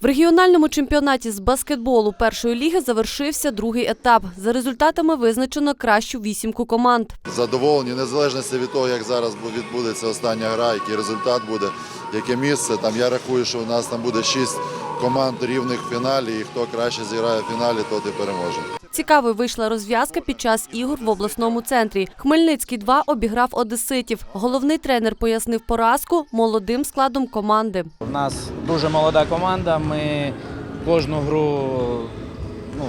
В регіональному чемпіонаті з баскетболу першої ліги завершився другий етап. За результатами визначено кращу вісімку команд. задоволені, незалежно від того, як зараз відбудеться остання гра, який результат буде, яке місце. Там я рахую, що у нас там буде шість команд рівних в фіналі, і хто краще зіграє в фіналі, тот і переможе. Цікавою вийшла розв'язка під час ігор в обласному центрі. Хмельницький 2 обіграв одеситів. Головний тренер пояснив поразку молодим складом команди. У нас дуже молода команда. Ми кожну гру ну,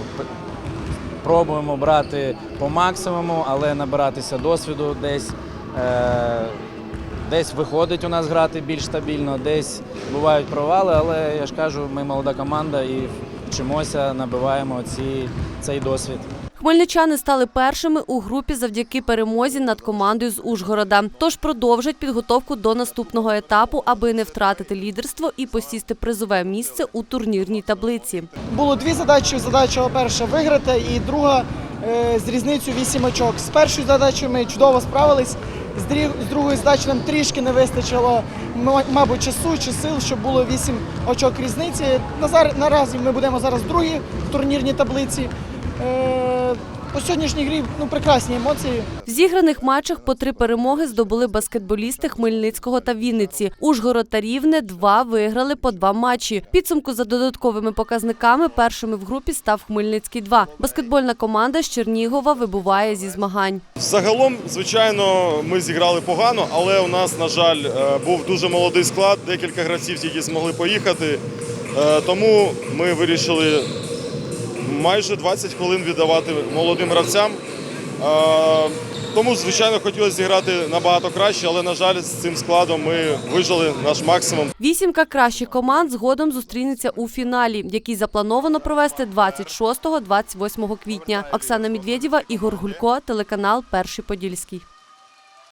пробуємо брати по максимуму, але набиратися досвіду десь. Е- Десь виходить у нас грати більш стабільно, десь бувають провали, але я ж кажу, ми молода команда і вчимося, набиваємо ці, цей досвід. Хмельничани стали першими у групі завдяки перемозі над командою з Ужгорода. Тож продовжать підготовку до наступного етапу, аби не втратити лідерство і посісти призове місце у турнірній таблиці. Було дві задачі. Задача перша виграти, і друга е, з різницею 8 очок. З першою задачею ми чудово справились. З другої задачі нам трішки не вистачило, мабуть, часу чи сил, щоб було 8 очок різниці. Наразі ми будемо зараз другі в турнірній таблиці. Е, По сьогоднішній грі ну, прекрасні емоції. В зіграних матчах по три перемоги здобули баскетболісти Хмельницького та Вінниці. Ужгород та Рівне два виграли по два матчі. Підсумку за додатковими показниками першими в групі став Хмельницький 2 Баскетбольна команда з Чернігова вибуває зі змагань. Загалом, звичайно, ми зіграли погано, але у нас, на жаль, е, був дуже молодий склад, декілька гравців тільки змогли поїхати. Е, Тому ми вирішили майже 20 хвилин віддавати молодим гравцям. Тому, звичайно, хотілося зіграти набагато краще, але, на жаль, з цим складом ми вижили наш максимум. Вісімка кращих команд згодом зустрінеться у фіналі, який заплановано провести 26-28 квітня. Оксана Медведєва, Ігор Гулько, телеканал Перший Подільський.